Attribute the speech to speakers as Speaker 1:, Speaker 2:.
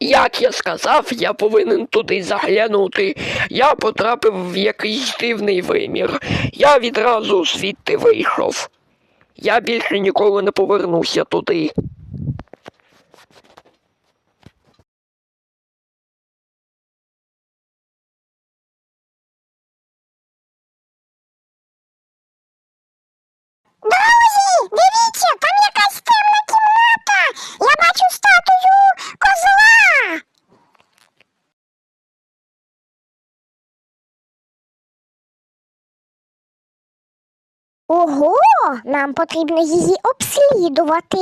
Speaker 1: Як я сказав, я повинен туди заглянути. Я потрапив в якийсь дивний вимір. Я відразу звідти вийшов. Я більше ніколи не повернуся туди.
Speaker 2: Ого, нам потрібно її обслідувати.